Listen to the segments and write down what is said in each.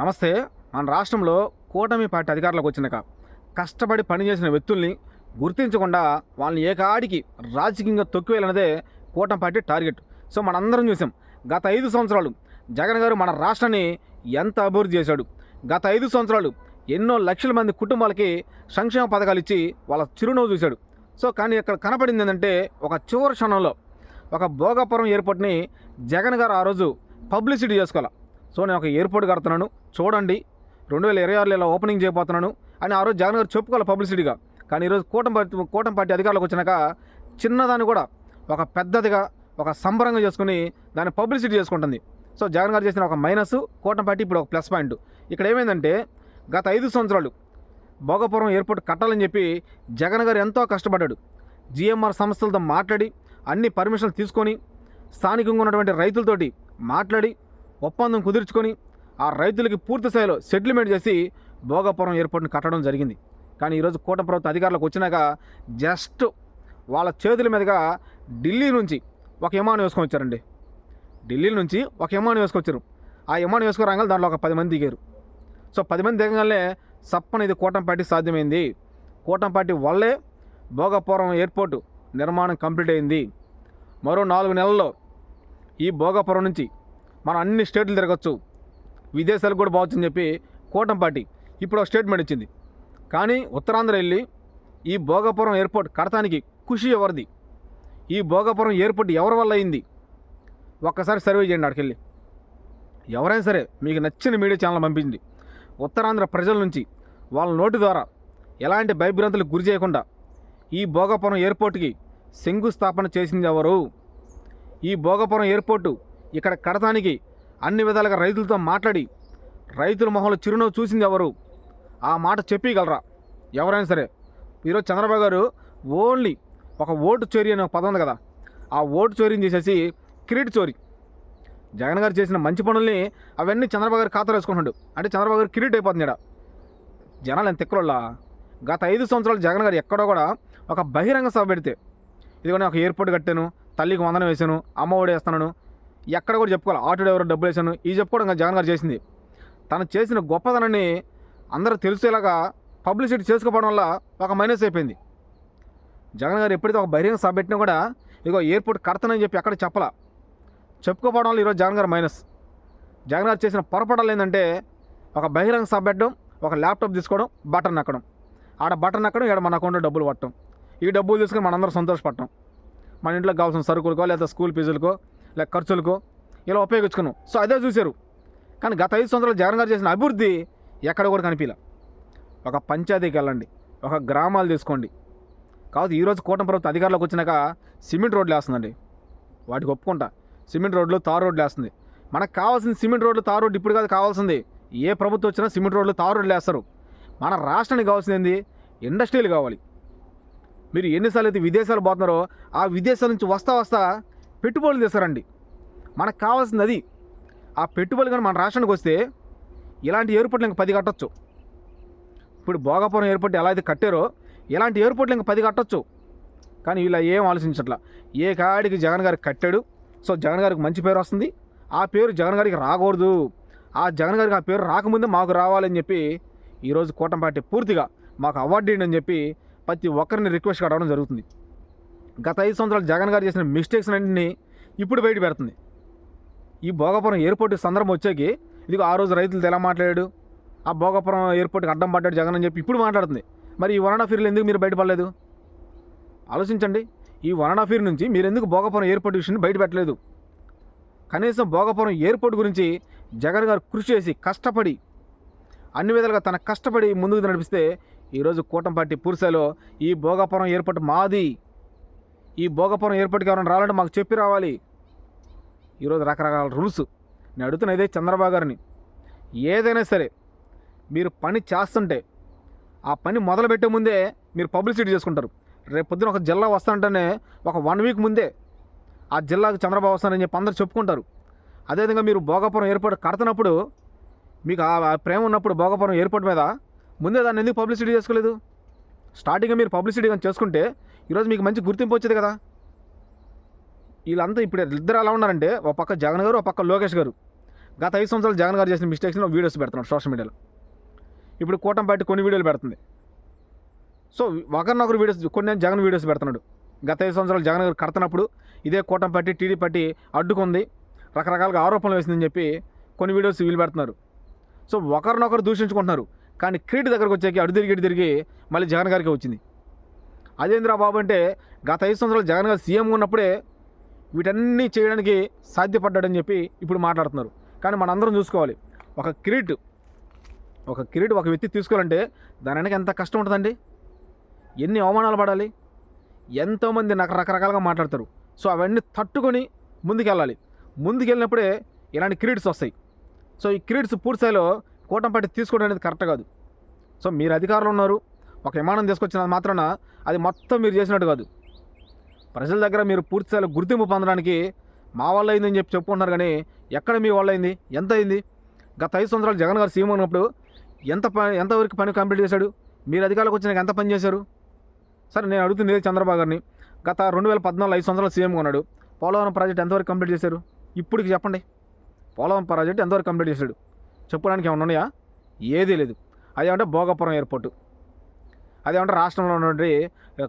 నమస్తే మన రాష్ట్రంలో కూటమి పార్టీ అధికారులకు వచ్చినాక కష్టపడి పనిచేసిన వ్యక్తుల్ని గుర్తించకుండా వాళ్ళని ఏకాడికి రాజకీయంగా తొక్కివేయాలన్నదే కూటమి పార్టీ టార్గెట్. సో మనందరం చూసాం గత ఐదు సంవత్సరాలు జగన్ గారు మన రాష్ట్రాన్ని ఎంత అభివృద్ధి చేశాడు. గత ఐదు సంవత్సరాలు ఎన్నో లక్షల మంది కుటుంబాలకి సంక్షేమ పథకాలు ఇచ్చి వాళ్ళ చిరునవ్వు చూశాడు. సో కానీ ఇక్కడ కనపడింది ఏంటంటే ఒక చివరి క్షణంలో ఒక భోగాపురం ఎయిర్పోర్ట్ని జగన్ గారు ఆ రోజు పబ్లిసిటీ చేసుకోవాలి. సో నేను ఒక ఎయిర్పోర్ట్ కడుతున్నాను. చూడండి. రెండు వేల ఇరవై ఆరులో ఇలా ఓపెనింగ్ చేయబోతున్నాను. అని ఆ రోజు జగన్ గారు చెప్పుకోవాలి పబ్లిసిటీగా. కానీ ఈరోజు కూటమి పార్టీ కూటమి పార్టీ అధికారులకు వచ్చినాక చిన్నదాన్ని కూడా ఒక పెద్దదిగా ఒక సంబరంగా చేసుకుని దాన్ని పబ్లిసిటీ చేసుకుంటుంది. సో జగన్ గారు చేసిన ఒక మైనస్ కూటమి పార్టీ ఇప్పుడు ఒక ప్లస్ పాయింట్. ఇక్కడ ఏమైందంటే గత ఐదు సంవత్సరాలు భోగపురం ఎయిర్పోర్ట్ కట్టాలని చెప్పి జగన్ గారు ఎంతో కష్టపడ్డాడు. జిఎంఆర్ సంస్థలతో మాట్లాడి అన్ని పర్మిషన్లు తీసుకొని స్థానికంగా ఉన్నటువంటి రైతులతోటి మాట్లాడి ఒప్పందం కుదుర్చుకొని ఆ రైతులకి పూర్తి స్థాయిలో సెటిల్మెంట్ చేసి భోగాపురం ఏర్పాటును కట్టడం జరిగింది. కానీ ఈరోజు కూట ప్రభుత్వ అధికారులకు వచ్చినాక జస్ట్ వాళ్ళ చేతుల మీదుగా ఢిల్లీ నుంచి ఒక విమానం వేసుకొని వచ్చారండి. ఢిల్లీ నుంచి ఒక విమానం వేసుకొచ్చారు ఆ విమానం వేసుకుని రాగానే దాంట్లో ఒక పది మంది దిగారు. సో పది మంది దిగగానే సప్పన ఇది కూటమి పార్టీ సాధ్యమైంది. కూటమి పార్టీ వల్లే భోగాపురం ఎయిర్పోర్ట్ నిర్మాణం కంప్లీట్ అయింది. మరో నాలుగు నెలల్లో ఈ భోగాపురం నుంచి మనం అన్ని స్టేట్లు తిరగచ్చు. విదేశాలకు కూడా పోవచ్చని చెప్పి కూటమి పార్టీ ఇప్పుడు ఒక స్టేట్మెంట్ ఇచ్చింది. కానీ ఉత్తరాంధ్ర వెళ్ళి ఈ భోగాపురం ఎయిర్పోర్ట్ కడతానికి ఖుషి ఎవరిది? ఈ భోగాపురం ఎయిర్పోర్ట్ ఎవరి వల్ల అయింది? ఒక్కసారి సర్వే చేయండి అక్కడికి వెళ్ళి ఎవరైనా సరే మీకు నచ్చిన మీడియా ఛానల్ పంపించండి. ఉత్తరాంధ్ర ప్రజల నుంచి వాళ్ళ నోటి ద్వారా ఎలాంటి భయభ్రాంతులకు గురి చేయకుండా ఈ భోగాపురం ఎయిర్పోర్ట్కి శంకుస్థాపన చేసింది ఎవరు? ఈ భోగాపురం ఎయిర్పోర్టు ఇక్కడ కడతానికి అన్ని విధాలుగా రైతులతో మాట్లాడి రైతుల మొహంలో చిరునవ్వు చూసింది ఎవరు? ఆ మాట చెప్పగలరా ఎవరైనా సరే ఈరోజు చంద్రబాబు గారు ఓన్లీ ఒక ఓటు చోరీ అనే పదం ఉంది కదా ఆ ఓటు చోరీని చేసేసి క్రెడిట్ చోరీ. జగన్ గారు చేసిన మంచి పనుల్ని అవన్నీ చంద్రబాబు గారు ఖాతా వేసుకుంటున్నాడు. అంటే చంద్రబాబు గారు కిరీట్ అయిపోతుంది ఈడ. జనాలు ఎంత ఎక్కువలా గత ఐదు సంవత్సరాలు జగన్ గారు ఎక్కడో కూడా ఒక బహిరంగ సభ పెడితే ఇదిగో నేను ఒక ఎయిర్పోర్ట్ కట్టాను తల్లికి వందనం వేసాను అమ్మ ఒడి వేస్తున్నాను ఎక్కడ కూడా చెప్పుకోవాలి. ఆటో డ్రైవర్ డబ్బులు వేసాను ఇది చెప్పుకోవడం జగన్ గారు చేసింది. తను చేసిన గొప్పతనాన్ని అందరూ తెలిసేలాగా పబ్లిసిటీ చేసుకోవడం వల్ల ఒక మైనస్ అయిపోయింది. జగన్ గారు ఎప్పుడైతే ఒక బహిరంగ సభ పెట్టినా కూడా ఇదిగో ఎయిర్పోర్ట్ కడతానని చెప్పి ఎక్కడ చెప్పలా. చెప్పుకోవడం వల్ల ఈరోజు జగన్ గారు మైనస్. జగన్ గారు చేసిన పొరపాటాలు ఏంటంటే ఒక బహిరంగ సభ పెట్టడం ఒక ల్యాప్టాప్ తీసుకోవడం బటన్ నక్కడం. ఆడ బటన్ నక్కడం ఇక్కడ మన అకౌంట్లో డబ్బులు పట్టడం. ఈ డబ్బులు తీసుకుని మనందరం సంతోషపడటం మన ఇంట్లో కావాల్సిన సరుకులకో లేదా స్కూల్ ఫీజులకో లేక ఖర్చులకు ఇలా ఉపయోగించుకున్నాం. సో అదే చూశారు. కానీ గత ఐదు సంవత్సరాలు జగన్ గారు చేసిన అభివృద్ధి ఎక్కడ కూడా కనిపించలే ఒక పంచాయతీకి వెళ్ళండి ఒక గ్రామాలు తీసుకోండి. కాబట్టి ఈరోజు కూటమి ప్రభుత్వం అధికారులకు వచ్చినాక సిమెంట్ రోడ్లు వేస్తుందండి. వాటికి ఒప్పుకుంటా. సిమెంట్ రోడ్లు తారు రోడ్లు వేస్తుంది. మనకు కావాల్సిన సిమెంట్ రోడ్లు తారు రోడ్డు ఇప్పుడు కాదు కావాల్సింది. ఏ ప్రభుత్వం వచ్చినా సిమెంట్ రోడ్లు తారు రోడ్లు వేస్తారు. మన రాష్ట్రానికి కావాల్సింది ఏంది? ఇండస్ట్రీలు కావాలి. మీరు ఎన్నిసార్లు అయితే విదేశాలు పోతున్నారో ఆ విదేశాల నుంచి వస్తా వస్తా పెట్టుబడులు తెస్తారండి. మనకు కావాల్సింది అది ఆ పెట్టుబడులు కానీ మన రాష్ట్రానికి వస్తే ఇలాంటి ఎయిర్పోర్ట్లు ఇంకా పది కట్టొచ్చు. ఇప్పుడు భోగాపురం ఎయిర్పోర్ట్ ఎలా అయితే కట్టారో ఇలాంటి ఎయిర్పోర్ట్లు ఇంకా పది కట్టొచ్చు. కానీ ఇలా ఏం ఆలోచించట్లా. ఏ కాడికి జగన్ గారికి కట్టాడు సో జగన్ గారికి మంచి పేరు వస్తుంది. ఆ పేరు జగన్ గారికి రాకూడదు. ఆ జగన్ గారికి ఆ పేరు రాకముందే మాకు రావాలని చెప్పి ఈరోజు కూటమి పార్టీ పూర్తిగా మాకు అవార్డు ఇవ్వండి అని చెప్పి ప్రతి ఒక్కరిని రిక్వెస్ట్ అడగడం జరుగుతుంది. గత ఐదు సంవత్సరాలు జగన్ గారు చేసిన మిస్టేక్స్ అన్నింటినీ ఇప్పుడు బయట పెడుతుంది. ఈ భోగాపురం ఎయిర్పోర్ట్ సందర్భం వచ్చాకి ఇదిగో ఆ రోజు రైతులతో ఎలా మాట్లాడాడు? ఆ భోగాపురం ఎయిర్పోర్ట్కి అడ్డం పడ్డాడు జగన్ అని చెప్పి ఇప్పుడు మాట్లాడుతుంది. మరి ఈ వన్ అండ్ హాఫ్ ఇయర్లు ఎందుకు మీరు బయటపడలేదు? ఆలోచించండి. ఈ వన్ అండ్ హాఫ్ ఇయర్ నుంచి మీరు ఎందుకు భోగాపురం ఎయిర్పోర్ట్ విషయాన్ని బయట పెట్టలేదు? కనీసం భోగాపురం ఎయిర్పోర్ట్ గురించి జగన్ గారు కృషి చేసి కష్టపడి అన్ని విధాలుగా తన కష్టపడి ముందుకు నడిపిస్తే ఈరోజు కూటమి పార్టీ పూర్తిస్థాయిలో ఈ భోగాపురం ఎయిర్పోర్ట్ మాది. ఈ భోగాపురం ఎయిర్పోర్ట్కి ఎవరైనా రావాలంటే మాకు చెప్పి రావాలి. ఈరోజు రకరకాల రూల్స్. నేను అడుగుతున్న ఇదే చంద్రబాబు గారిని. ఏదైనా సరే మీరు పని చేస్తుంటే ఆ పని మొదలుపెట్టే ముందే మీరు పబ్లిసిటీ చేసుకుంటారు. రేపు పొద్దున ఒక జిల్లా వస్తానంటేనే ఒక వన్ వీక్ ముందే ఆ జిల్లాకు చంద్రబాబు వస్తానని చెప్పి అందరూ చెప్పుకుంటారు. అదేవిధంగా మీరు భోగపురం ఎయిర్పోర్ట్ కడుతున్నప్పుడు మీకు ఆ ప్రేమ ఉన్నప్పుడు భోగపురం ఎయిర్పోర్ట్ మీద ముందే దాన్ని ఎందుకు పబ్లిసిటీ చేసుకోలేదు? స్టార్టింగ్గా మీరు పబ్లిసిటీ కానీ చేసుకుంటే ఈరోజు మీకు మంచి గుర్తింపు వచ్చేది కదా. వీళ్ళంతా ఇప్పుడు ఇద్దరు ఎలా ఉన్నారంటే ఒక పక్క జగన్ గారు ఒక పక్క లోకేష్ గారు. గత ఐదు సంవత్సరాలు జగన్ గారు చేసిన మిస్టేక్స్ని వీడియోస్ పెడుతున్నాడు సోషల్ మీడియాలో ఇప్పుడు కూటమి పార్టీ కొన్ని వీడియోలు పెడుతుంది. సో ఒకరినొకరు వీడియోస్ కొన్ని జగన్ వీడియోస్ పెడుతున్నాడు. గత ఐదు సంవత్సరాలు జగన్ గారు కడుతున్నప్పుడు ఇదే కూటమి పార్టీ టీడీ పార్టీ అడ్డుకుంది. రకరకాలుగా ఆరోపణలు వేసిందని చెప్పి కొన్ని వీడియోస్ వీలు పెడుతున్నారు. సో ఒకరినొకరు దూషించుకుంటున్నారు. కానీ క్రీట్ దగ్గరకు వచ్చాక అడు తిరిగి ఇటు తిరిగి మళ్ళీ జగన్ గారికి వచ్చింది. అదేంద్రా బాబు అంటే గత ఐదు సంవత్సరాలు జగన్ గారు సీఎం ఉన్నప్పుడే వీటన్నీ చేయడానికి సాధ్యపడ్డాడని చెప్పి ఇప్పుడు మాట్లాడుతున్నారు. కానీ మనందరం చూసుకోవాలి. ఒక కిరీట్ ఒక కిరీట్ ఒక వ్యక్తి తీసుకోవాలంటే దాని వెనక ఎంత కష్టం ఉంటుందండి? ఎన్ని అవమానాలు పడాలి? ఎంతోమంది నాకు రకరకాలుగా మాట్లాడతారు. సో అవన్నీ తట్టుకొని ముందుకెళ్ళాలి. ముందుకెళ్ళినప్పుడే ఇలాంటి క్రీడ్స్ వస్తాయి. సో ఈ క్రీడ్స్ పూర్తిస్థాయిలో కూటమి పట్టి తీసుకోవడం అనేది కరెక్ట్ కాదు. సో మీరు అధికారులు ఉన్నారు. ఒక విమానం తీసుకొచ్చిన మాత్రాన అది మొత్తం మీరు చేసినట్టు కాదు. ప్రజల దగ్గర మీరు పూర్తిస్థాయిలో గుర్తింపు పొందడానికి మా వల్ల అయిందని చెప్పి చెప్పుకుంటున్నారు కానీ ఎక్కడ మీ వల్ల అయింది? ఎంత అయింది? గత ఐదు సంవత్సరాలు జగన్ గారు సీఎం ఉన్నప్పుడు ఎంత పని ఎంతవరకు పని కంప్లీట్ చేశాడు? మీరు అధికారులకు వచ్చినాక ఎంత పని చేశారు? సరే నేను అడుగుతుంది ఇదే చంద్రబాబు గారిని. గత రెండు వేల పద్నాలుగు ఐదు సంవత్సరాలు సీఎంగా ఉన్నాడు పోలవరం ప్రాజెక్ట్ ఎంతవరకు కంప్లీట్ చేశారు? ఇప్పటికి చెప్పండి. పోలవరం ప్రాజెక్ట్ ఎంతవరకు కంప్లీట్ చేశాడు? చెప్పడానికి ఏమన్నా ఉన్నాయా? ఏదీ లేదు. అదేమంటే భోగపురం ఎయిర్పోర్టు. అదేమంటే రాష్ట్రంలో ఉన్నటువంటి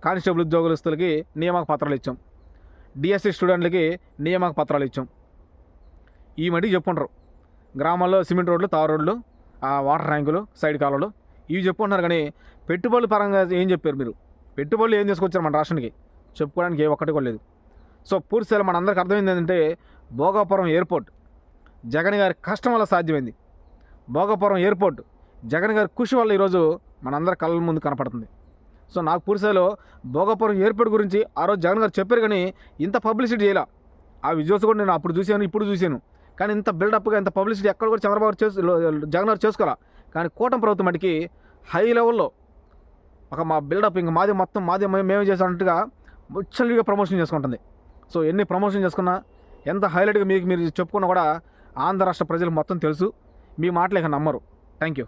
కానిస్టేబుల్ ఉద్యోగస్తులకి నియామక పత్రాలు ఇచ్చాం. డిఎస్సి స్టూడెంట్లకి నియామక పత్రాలు ఇచ్చాం. ఈ మటుకు చెప్పుకుంటారు గ్రామాల్లో సిమెంట్ రోడ్లు తారు రోడ్లు వాటర్ ట్యాంకులు సైడ్ కాలువలు ఇవి చెప్పుకుంటున్నారు కానీ పెట్టుబడుల పరంగా ఏం చెప్పారు మీరు? పెట్టుబడులు ఏం తీసుకొచ్చారు మన రాష్ట్రానికి? చెప్పుకోవడానికి ఏ ఒక్కటి కూడా లేదు. సో పూర్తిస్థాయిలో మన అందరికి అర్థమైంది ఏంటంటే భోగాపురం ఎయిర్పోర్ట్ జగన్ గారి కష్టం వల్ల సాధ్యమైంది. భోగాపురం ఎయిర్పోర్ట్ జగన్ గారి కృషి వల్ల ఈరోజు మనందరి కళ్ళ ముందు కనపడుతుంది. సో నాకు పూర్తిస్థాయిలో భోగపురం ఎయిర్పోర్ట్ గురించి ఆ రోజు జగన్ గారు చెప్పారు కానీ ఇంత పబ్లిసిటీ చేయాల. ఆ విజువల్స్ కూడా నేను అప్పుడు చూశాను ఇప్పుడు చూశాను. కానీ ఇంత బిల్డప్గా ఇంత పబ్లిసిటీ ఎక్కడ కూడా చంద్రబాబు చేసు జగన్ గారు చేసుకోవాలా? కానీ కూటమి ప్రభుత్వం మటుకి హై లెవెల్లో ఒక మా బిల్డప్ ఇంకా మాది మొత్తం మాది మేమే చేసినట్టుగా ముచ్చలిగా ప్రమోషన్ చేసుకుంటుంది. సో ఎన్ని ప్రమోషన్ చేసుకున్నా ఎంత హైలైట్గా మీకు మీరు చెప్పుకున్నా కూడా ఆంధ్ర రాష్ట్ర ప్రజలు మొత్తం తెలుసు. మీ మాటలు ఇక నమ్మరు. Thank you.